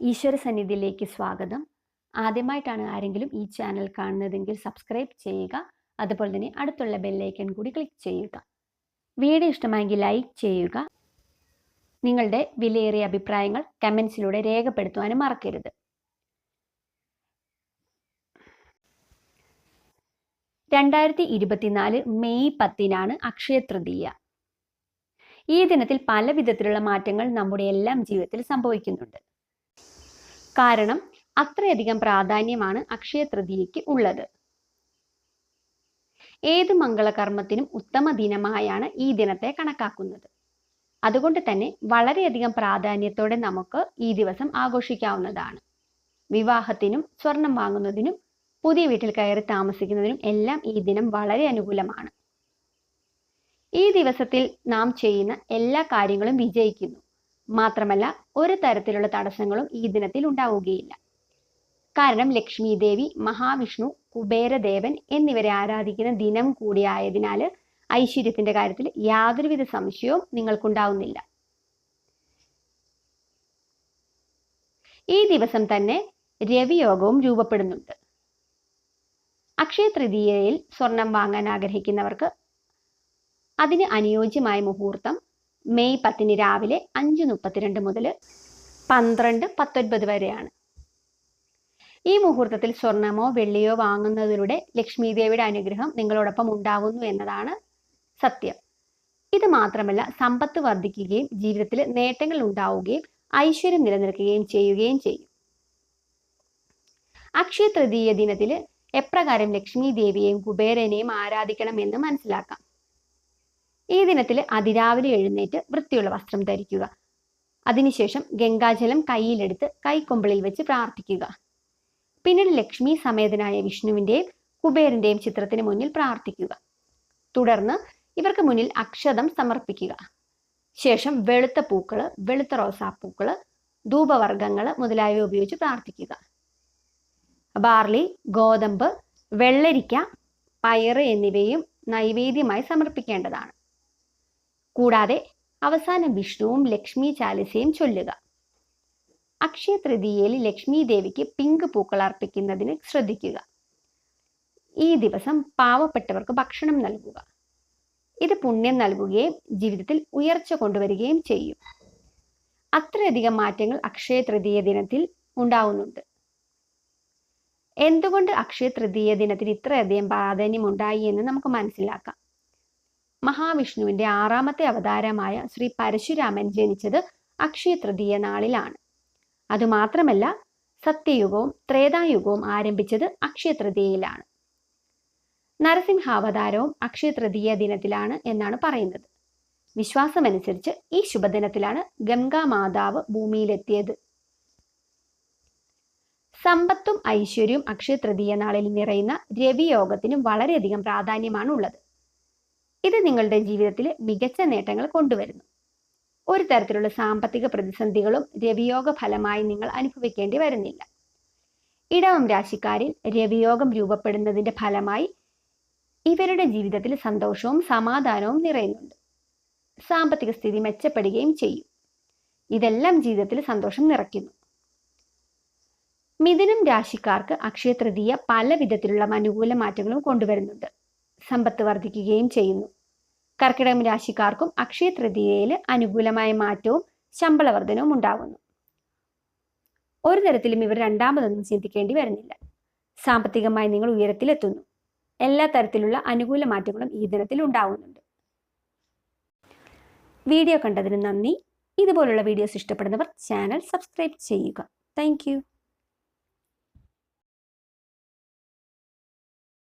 ഈശ്വര സന്നിധിയിലേക്ക് സ്വാഗതം. ആദ്യമായിട്ടാണ് ആരെങ്കിലും ഈ ചാനൽ കാണുന്നതെങ്കിൽ സബ്സ്ക്രൈബ് ചെയ്യുക അതുപോലെ തന്നെ അടുത്തുള്ള ബെല്ലൈക്കൺ കൂടി ക്ലിക്ക് ചെയ്യുക. വീഡിയോ ഇഷ്ടമായെങ്കിൽ ലൈക്ക് ചെയ്യുക. നിങ്ങളുടെ വിലയേറിയ അഭിപ്രായങ്ങൾ കമൻസിലൂടെ രേഖപ്പെടുത്തുവാനും മറക്കരുത്. രണ്ടായിരത്തി ഇരുപത്തിനാല് മെയ് പത്തിനാണ് അക്ഷയ തൃതീയ ഈ ദിനത്തിൽ പല വിധത്തിലുള്ള മാറ്റങ്ങൾ നമ്മുടെ എല്ലാം ജീവിതത്തിൽ സംഭവിക്കുന്നുണ്ട്. കാരണം അത്രയധികം പ്രാധാന്യമാണ് അക്ഷയ തൃതീയയ്ക്ക് ഉള്ളത്. ഏത് മംഗളകർമ്മത്തിനും ഉത്തമ ദിനമായാണ് ഈ ദിനത്തെ കണക്കാക്കുന്നത്. അതുകൊണ്ട് തന്നെ വളരെയധികം പ്രാധാന്യത്തോടെ നമുക്ക് ഈ ദിവസം ആഘോഷിക്കാവുന്നതാണ്. വിവാഹത്തിനും സ്വർണം വാങ്ങുന്നതിനും പുതിയ വീട്ടിൽ കയറി താമസിക്കുന്നതിനും എല്ലാം ഈ ദിനം വളരെ അനുകൂലമാണ്. ഈ ദിവസത്തിൽ നാം ചെയ്യുന്ന എല്ലാ കാര്യങ്ങളും വിജയിക്കുന്നു. മാത്രമല്ല ഒരു തരത്തിലുള്ള തടസ്സങ്ങളും ഈ ദിനത്തിൽ ഉണ്ടാവുകയില്ല. കാരണം ലക്ഷ്മി ദേവി മഹാവിഷ്ണു കുബേരദേവൻ എന്നിവരെ ആരാധിക്കുന്ന ദിനം കൂടിയായതിനാൽ ഐശ്വര്യത്തിന്റെ കാര്യത്തിൽ യാതൊരുവിധ സംശയവും നിങ്ങൾക്കുണ്ടാവുന്നില്ല. ഈ ദിവസം തന്നെ രവിയോഗവും രൂപപ്പെടുന്നുണ്ട്. അക്ഷയ തൃതീയയിൽ സ്വർണം വാങ്ങാൻ ആഗ്രഹിക്കുന്നവർക്ക് അതിന് അനുയോജ്യമായ മുഹൂർത്തം മെയ് പത്തിന് രാവിലെ അഞ്ച് മുപ്പത്തിരണ്ട് മുതൽ പന്ത്രണ്ട് പത്തൊൻപത് വരെയാണ്. ഈ മുഹൂർത്തത്തിൽ സ്വർണമോ വെള്ളിയോ വാങ്ങുന്നതിലൂടെ ലക്ഷ്മി ദേവിയുടെ അനുഗ്രഹം നിങ്ങളോടൊപ്പം ഉണ്ടാവുന്നു എന്നതാണ് സത്യം. ഇത് മാത്രമല്ല സമ്പത്ത് വർദ്ധിക്കുകയും ജീവിതത്തിൽ നേട്ടങ്ങൾ ഉണ്ടാവുകയും ഐശ്വര്യം നിലനിൽക്കുകയും ചെയ്യുകയും ചെയ്യും. അക്ഷയ തൃതീയ ദിനത്തിൽ എപ്രകാരം ലക്ഷ്മി ദേവിയെയും കുബേരനെയും ആരാധിക്കണം എന്ന് മനസ്സിലാക്കാം. ഈ ദിനത്തിൽ അതിരാവിലെ എഴുന്നേറ്റ് വൃത്തിയുള്ള വസ്ത്രം ധരിക്കുക. അതിനുശേഷം ഗംഗാജലം കയ്യിലെടുത്ത് കൈക്കൊമ്പിളിൽ വെച്ച് പ്രാർത്ഥിക്കുക. പിന്നീട് ലക്ഷ്മി സമേതനായ വിഷ്ണുവിന്റെയും കുബേരന്റെയും ചിത്രത്തിന് മുന്നിൽ പ്രാർത്ഥിക്കുക. തുടർന്ന് ഇവർക്ക് മുന്നിൽ അക്ഷതം സമർപ്പിക്കുക. ശേഷം വെളുത്ത പൂക്കൾ വെളുത്ത റോസാപ്പൂക്കൾ ധൂപവർഗങ്ങൾ മുതലായവ ഉപയോഗിച്ച് പ്രാർത്ഥിക്കുക. ബാർലി ഗോതമ്പ് വെള്ളരിക്ക പയറ് എന്നിവയും നൈവേദ്യമായി സമർപ്പിക്കേണ്ടതാണ്. കൂടാതെ അവസാന വിഷ്ണുവും ലക്ഷ്മി ചാലിസയും ചൊല്ലുക. അക്ഷയ തൃതീയയിൽ ലക്ഷ്മി ദേവിക്ക് പിങ്ക് പൂക്കൾ അർപ്പിക്കുന്നതിന് ശ്രദ്ധിക്കുക. ഈ ദിവസം പാവപ്പെട്ടവർക്ക് ഭക്ഷണം നൽകുക. ഇത് പുണ്യം നൽകുകയും ജീവിതത്തിൽ ഉയർച്ച കൊണ്ടുവരികയും ചെയ്യും. അത്രയധികം മാറ്റങ്ങൾ അക്ഷയ തൃതീയ ദിനത്തിൽ ഉണ്ടാവുന്നുണ്ട്. എന്തുകൊണ്ട് അക്ഷയ തൃതീയ ദിനത്തിന് ഇത്രയധികം പ്രാധാന്യം ഉണ്ടായി എന്ന് നമുക്ക് മനസ്സിലാക്കാം. മഹാവിഷ്ണുവിന്റെ ആറാമത്തെ അവതാരമായ ശ്രീ പരശുരാമൻ ജനിച്ചത് അക്ഷയ തൃതീയ നാളിലാണ്. അതുമാത്രമല്ല സത്യയുഗവും ത്രേതായുഗവും ആരംഭിച്ചത് അക്ഷയ തൃതീയയിലാണ്. നരസിംഹാവതാരവും അക്ഷയ തൃതീയ ദിനത്തിലാണ് എന്നാണ് പറയുന്നത്. വിശ്വാസമനുസരിച്ച് ഈ ശുഭദിനത്തിലാണ് ഗംഗാ മാതാവ് ഭൂമിയിലെത്തിയത്. സമ്പത്തും ഐശ്വര്യവും അക്ഷയ തൃതീയ നാളിൽ നിറയുന്ന രവിയോഗത്തിനും വളരെയധികം പ്രാധാന്യമാണ് ഉള്ളത് ഇത് നിങ്ങളുടെ ജീവിതത്തിൽ മികച്ച നേട്ടങ്ങൾ കൊണ്ടുവരുന്നു. ഒരു തരത്തിലുള്ള സാമ്പത്തിക പ്രതിസന്ധികളും രവിയോഗ ഫലമായി നിങ്ങൾ അനുഭവിക്കേണ്ടി വരുന്നില്ല. ഇടവം രാശിക്കാരിൽ രവിയോഗം രൂപപ്പെടുന്നതിന്റെ ഫലമായി ഇവരുടെ ജീവിതത്തിൽ സന്തോഷവും സമാധാനവും നിറയുന്നുണ്ട്. സാമ്പത്തിക സ്ഥിതി മെച്ചപ്പെടുകയും ചെയ്യും. ഇതെല്ലാം ജീവിതത്തിൽ സന്തോഷം നിറയ്ക്കുന്നു. മിഥുനം രാശിക്കാർക്ക് അക്ഷയ തൃതീയ പല വിധത്തിലുള്ള അനുകൂല മാറ്റങ്ങളും കൊണ്ടുവരുന്നുണ്ട്. സമ്പത്ത് വർദ്ധിക്കുകയും ചെയ്യുന്നു. കർക്കിടകം രാശിക്കാർക്കും അക്ഷയ തൃതീയയിൽ അനുകൂലമായ മാറ്റവും ശമ്പള വർധനവും ഉണ്ടാകുന്നു ഒരു തരത്തിലും ഇവർ രണ്ടാമതൊന്നും ചിന്തിക്കേണ്ടി വരുന്നില്ല. സാമ്പത്തികമായി നിങ്ങൾ ഉയരത്തിലെത്തുന്നു. എല്ലാ തരത്തിലുള്ള അനുകൂല മാറ്റങ്ങളും ഈ ദിനത്തിൽ ഉണ്ടാകുന്നുണ്ട് വീഡിയോ കണ്ടതിന് നന്ദി. ഇതുപോലുള്ള വീഡിയോസ് ഇഷ്ടപ്പെടുന്നവർ ചാനൽ സബ്സ്ക്രൈബ് ചെയ്യുക. താങ്ക്